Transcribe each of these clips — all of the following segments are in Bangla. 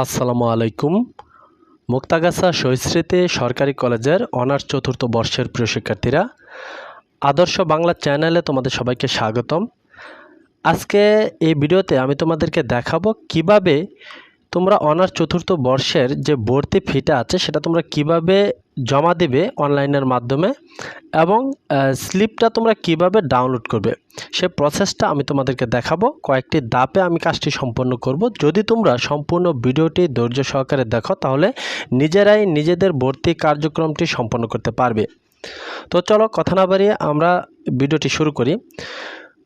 আসসালামু আলাইকুম। মুক্তাগাছা শহীদস্মৃতি সরকারি কলেজের অনার্স চতুর্থ বর্ষের প্রিয় শিক্ষার্থীরা, আদর্শ বাংলা চ্যানেলে তোমাদের সবাইকে স্বাগতম। আজকে এই ভিডিওতে আমি তোমাদেরকে দেখাবো কীভাবে তোমরা অনার্স চতুর্থ বর্ষের যে ভর্তি ফিটা আছে, সেটা তোমরা কীভাবে জমা দিবে অনলাইনের মাধ্যমে এবং স্লিপটা তোমরা কীভাবে ডাউনলোড করবে সে প্রসেসটা আমি তোমাদেরকে দেখাবো। কয়েকটি ধাপে আমি কাজটি সম্পন্ন করব। যদি তোমরা সম্পূর্ণ ভিডিওটি ধৈর্য সহকারে দেখো, তাহলে নিজেরাই নিজেদের ভর্তি কার্যক্রমটি সম্পন্ন করতে পারবে। তো চলো কথা না বাড়িয়ে আমরা ভিডিওটি শুরু করি।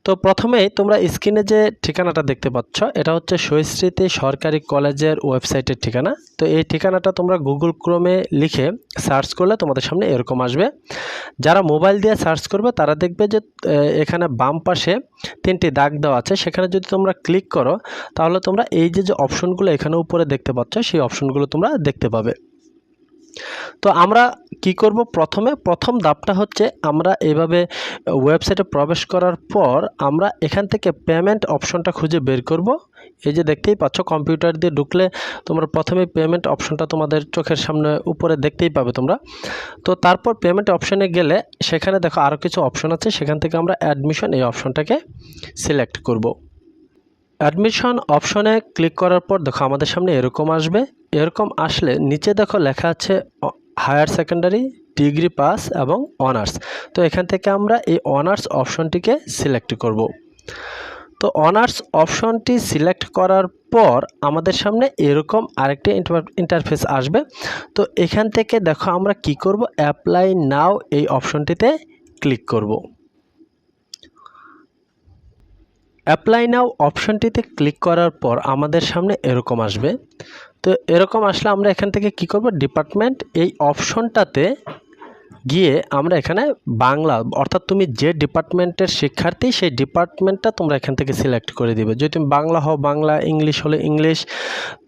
তো প্রথমেই তোমরা স্ক্রিনে যে ঠিকানাটা দেখতে পাচ্ছ, এটা হচ্ছে শহীদস্মৃতি সরকারি কলেজের ওয়েবসাইটের ঠিকানা। তো এই ঠিকানাটা তোমরা গুগল ক্রোমে লিখে সার্চ করলে তোমাদের সামনে এরকম আসবে। যারা মোবাইল দিয়ে সার্চ করবে, তারা দেখবে যে এখানে বাম পাশে তিনটি দাগ দেওয়া আছে। সেখানে যদি তোমরা ক্লিক করো, তাহলে তোমরা এই যে যে অপশনগুলো এখানে উপরে দেখতে পাচ্ছ, সেই অপশনগুলো তোমরা দেখতে পাবে। তো আমরা কি করব প্রথমে? প্রথম ধাপটা হচ্ছে আমরা এভাবে ওয়েবসাইটে প্রবেশ করার পর আমরা এখান থেকে পেমেন্ট অপশনটা খুঁজে বের করব। এই যে দেখতেই পাচ্ছ কম্পিউটার দিয়ে ঢুকলে তোমরা প্রথমে পেমেন্ট অপশনটা তোমাদের চোখের সামনে উপরে দেখতেই পাবে তোমরা। তো তারপর পেমেন্ট অপশনে গেলে সেখানে দেখো আরও কিছু অপশন আছে, সেখান থেকে আমরা অ্যাডমিশন এই অপশনটাকে সিলেক্ট করব। অ্যাডমিশন অপশনে ক্লিক করার পর দেখো আমাদের সামনে এরকম আসবে। এরকম আসলে নিচে দেখো লেখা আছে হায়ার সেকেন্ডারি, ডিগ্রি পাস এবং অনার্স। তো এখান থেকে আমরা এই অনার্স অপশনটিকে সিলেক্ট করব। তো অনার্স অপশনটি সিলেক্ট করার পর আমাদের সামনে এরকম আরেকটি ইন্টারফেস আসবে। তো এখান থেকে দেখো আমরা কি করব, অ্যাপ্লাই নাও এই অপশনটিতে ক্লিক করব। অ্যাপ্লাই নাও অপশনটিতে ক্লিক করার পর আমাদের সামনে এরকম আসবে। তো এরকম আসলে আমরা এখান থেকে কি করব? ডিপার্টমেন্ট এই অপশনটাতে গিয়ে আমরা এখানে বাংলা, অর্থাৎ তুমি যে ডিপার্টমেন্টের শিক্ষার্থী, সেই ডিপার্টমেন্টটা তোমরা এখান থেকে সিলেক্ট করে দিবে। যদি তুমি বাংলা হও, বাংলা ইংলিশ হলে ইংলিশ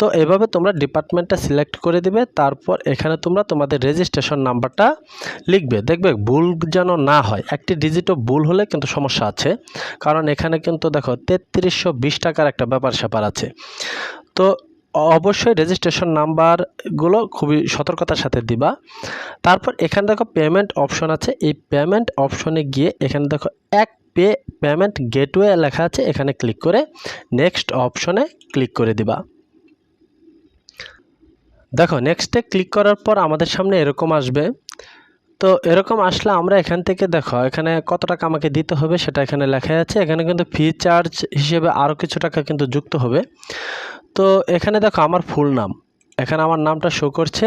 তো এভাবে তোমরা ডিপার্টমেন্টটা সিলেক্ট করে দিবে। তারপর এখানে তোমরা তোমাদের রেজিস্ট্রেশন নাম্বারটা লিখবে। দেখবে ভুল যেন না হয়, একটি ডিজিটও ভুল হলে কিন্তু সমস্যা আছে। কারণ এখানে কিন্তু দেখো তেত্রিশশো টাকার একটা ব্যাপার স্যাপার আছে। তো অবশ্যই রেজিস্ট্রেশন নাম্বারগুলো খুবই সতর্কতার সাথে দিবা। তারপর এখানে দেখো পেমেন্ট অপশন আছে। এই পেমেন্ট অপশনে গিয়ে এখানে দেখো এক পে পেমেন্ট গেটওয়ে লেখা আছে। এখানে ক্লিক করে নেক্সট অপশনে ক্লিক করে দিবা। দেখো নেক্সটে ক্লিক করার পর আমাদের সামনে এরকম আসবে। তো এরকম আসলে আমরা এখান থেকে দেখো, এখানে কত টাকা আমাকে দিতে হবে সেটা এখানে লেখা আছে। এখানে কিন্তু ফি চার্জ হিসেবে আরও কিছু টাকা কিন্তু যুক্ত হবে। তো এখানে দেখো আমার ফুল নাম, এখানে আমার নামটা শো করছে।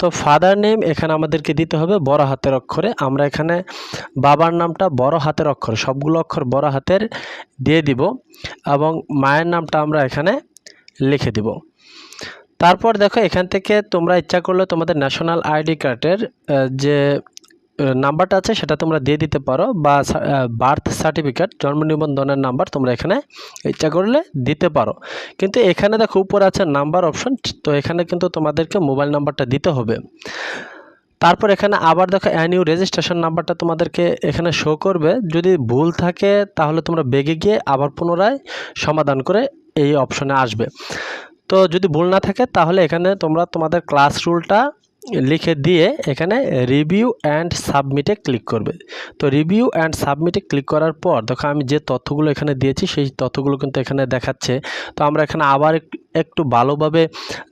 তো ফাদার নেম এখানে আমাদেরকে দিতে হবে বড় হাতের অক্ষরে। আমরা এখানে বাবার নামটা বড় হাতের অক্ষর, সবগুলো অক্ষর বড় হাতের দিয়ে দিব এবং মায়ের নামটা আমরা এখানে লিখে দিব। তারপর দেখো, এখান থেকে তোমরা ইচ্ছা করলে তোমাদের ন্যাশনাল আইডি কার্ডের যে নাম্বারটা আছে সেটা তোমরা দিয়ে দিতে পারো বা বার্থ সার্টিফিকেট জন্ম নিবন্ধনের নাম্বার তোমরা এখানে ইচ্ছা করলে দিতে পারো। কিন্তু এখানে দেখো, উপরে আছে নাম্বার অপশন তো এখানে কিন্তু তোমাদেরকে মোবাইল নাম্বারটা দিতে হবে। তারপর এখানে আবার দেখো অ্যানিউ রেজিস্ট্রেশন নাম্বারটা তোমাদেরকে এখানে শো করবে। যদি ভুল থাকে, তাহলে তোমরা বেগে গিয়ে আবার পুনরায় সমাধান করে এই অপশনে আসবে। তো যদি ভুল না থাকে, তাহলে এখানে তোমরা তোমাদের ক্লাস রুলটা লিখে দিয়ে এখানে রিভিউ অ্যান্ড সাবমিটে ক্লিক করবে। তো রিভিউ অ্যান্ড সাবমিটে ক্লিক করার পর, দেখো আমি যে তথ্যগুলো এখানে দিয়েছি, সেই তথ্যগুলো কিন্তু এখানে দেখাচ্ছে। তো আমরা এখানে আবার একটু ভালোভাবে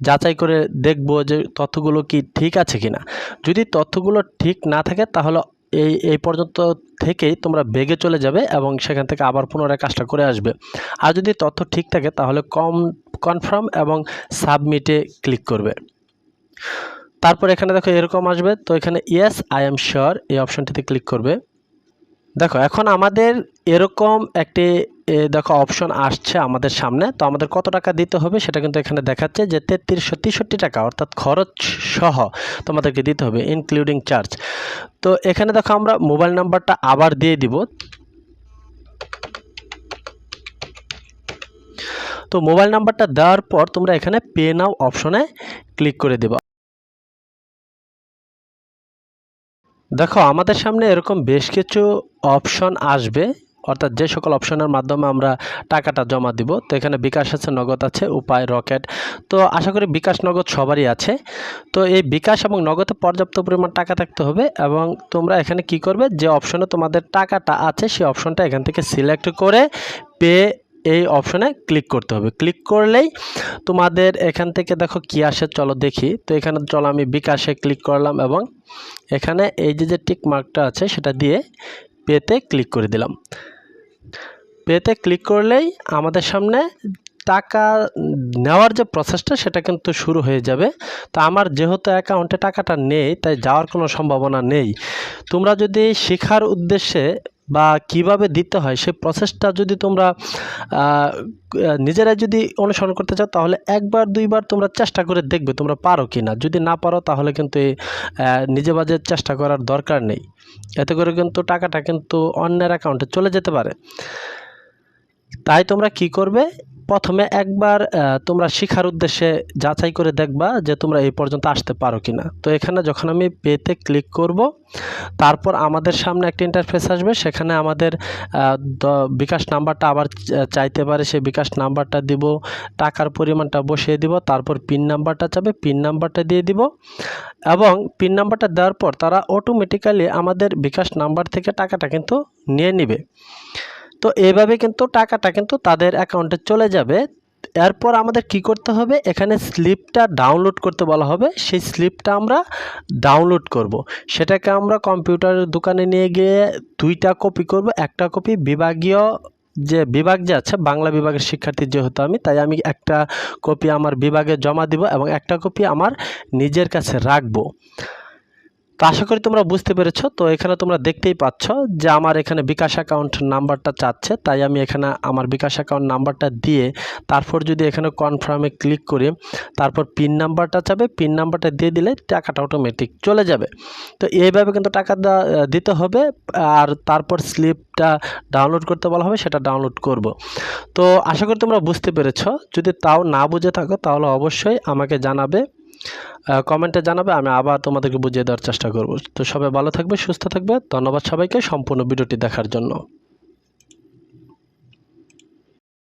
যাচাই করে দেখব যে তথ্যগুলো কি ঠিক আছে কিনা। যদি তথ্যগুলো ঠিক না থাকে, তাহলে এই এই পর্যন্ত থেকেই তোমরা বেগে চলে যাবে এবং সেখান থেকে আবার পুনরায় কাজটা করে আসবে। আর যদি তথ্য ঠিক থাকে, তাহলে কম কনফার্ম এবং সাবমিটে ক্লিক করবে। তারপর এখানে দেখো এরকম আসবে, তো এখানে ইয়েস আই এম শিওর এই অপশনটিতে ক্লিক করবে। দেখো, এখন আমাদের এরকম একটি দেখো অপশন আসছে আমাদের সামনে, তো আমাদের কত টাকা দিতে হবে সেটা কিন্তু এখানে দেখাচ্ছে যে তেত্রিশশো তেষট্টি টাকা, অর্থাৎ খরচ সহ তোমাদেরকে দিতে হবে ইনক্লুডিং চার্জ তো এখানে দেখো আমরা মোবাইল নাম্বারটা আবার দিয়ে দিব। তো মোবাইল নাম্বারটা দেওয়ার পর তোমরা এখানে পে নাও অপশনে ক্লিক করে দেবা। দেখো, আমাদের সামনে এরকম বেশ কিছু অপশন আসবে, অর্থাৎ যে সকল অপশনের মাধ্যমে আমরা টাকাটা জমা দিব। তো এখানে বিকাশ আছে, নগদ আছে, উপায়, রকেট। তো আশা করি বিকাশ, নগদ সবারই আছে। তো এই বিকাশ এবং নগদে পর্যাপ্ত পরিমাণ টাকা থাকতে হবে এবং তোমরা এখানে কি করবে, যে অপশনে তোমাদের টাকাটা আছে সেই অপশনটা এখান থেকে সিলেক্ট করে পে এই অপশনে ক্লিক করতে হবে। ক্লিক করলেই তোমাদের এখান থেকে দেখো কি আসে, চলো দেখি। তো এখানে চলো আমি বিকাশে ক্লিক করলাম এবং এখানে এই যে যে টিক মার্কটা আছে, সেটা দিয়ে পেতে ক্লিক করে দিলাম। পেতে ক্লিক করলেই আমাদের সামনে টাকা নেওয়ার যে প্রসেসটা সেটা কিন্তু শুরু হয়ে যাবে। তো আমার যেহেতু অ্যাকাউন্টে টাকাটা নেই, তাই যাওয়ার কোনো সম্ভাবনা নেই। তোমরা যদি শেখার উদ্দেশ্যে বা কীভাবে দিতে হয় সেই প্রসেসটা যদি তোমরা নিজেরাই যদি অনুসরণ করতে চাও, তাহলে একবার, দুইবার তোমরা চেষ্টা করে দেখবে তোমরা পারো কি না যদি না পারো, তাহলে কিন্তু নিজে বাজে চেষ্টা করার দরকার নেই। এতে করে কিন্তু টাকাটা কিন্তু অন্যের অ্যাকাউন্টে চলে যেতে পারে। তাই তোমরা কি করবে? প্রথমে একবার তোমরা শিখার উদ্দেশ্যে যাচাই করে দেখবা যে তোমরা এই পর্যন্ত আসতে পারো কি না তো এখানে যখন আমি পেতে ক্লিক করব, তারপর আমাদের সামনে একটা ইন্টারফেস আসবে। সেখানে আমাদের বিকাশ নাম্বারটা আবার চাইতে পারে। সেই বিকাশ নাম্বারটা দিব, টাকার পরিমাণটা বসিয়ে দিব, তারপর পিন নাম্বারটা চাবে পিন নাম্বারটা দিয়ে দিব। এবং পিন নাম্বারটা দেওয়ার পর তারা অটোমেটিক্যালি আমাদের বিকাশ নাম্বার থেকে টাকাটা কিন্তু নিয়ে নিবে। তো এভাবে কিন্তু টাকাটা কিন্তু তাদের অ্যাকাউন্টে চলে যাবে। এরপর আমাদের কি করতে হবে? এখানে স্লিপটা ডাউনলোড করতে বলা হবে। সেই স্লিপটা আমরা ডাউনলোড করব। সেটাকে আমরা কম্পিউটারের দোকানে নিয়ে গিয়ে দুইটা কপি করব। একটা কপি বিভাগীয় যে বিভাগ যে আছে, বাংলা বিভাগের শিক্ষার্থী যেহেতু আমি, তাই আমি একটা কপি আমার বিভাগে জমা দিব এবং একটা কপি আমার নিজের কাছে রাখব। তো আশা করি তোমরা বুঝতে পেরেছ। তো এখানে তোমরা দেখতেই পাচ্ছ যে আমার এখানে বিকাশ অ্যাকাউন্ট নাম্বারটা চাচ্ছে। তাই আমি এখানে আমার বিকাশ অ্যাকাউন্ট নাম্বারটা দিয়ে তারপর যদি এখানে কনফার্মে ক্লিক করি, তারপর পিন নাম্বারটা চাবে। পিন নাম্বারটা দিয়ে দিলে টাকাটা অটোমেটিক চলে যাবে। তো এইভাবে কিন্তু টাকা দিতে হবে আর তারপর স্লিপটা ডাউনলোড করতে বলা হবে, সেটা ডাউনলোড করব। তো আশা করি তোমরা বুঝতে পেরেছ। যদি তাও না বুঝে থাকো, তাহলে অবশ্যই আমাকে জানাবে। কমেন্টে জানাবে, আমি আবার তোমাদেরকে বুঝিয়ে দেওয়ার চেষ্টা করব। তো সবাই ভালো থাকবে, সুস্থ থাকবে। ধন্যবাদ সবাইকে সম্পূর্ণ ভিডিওটি দেখার জন্য।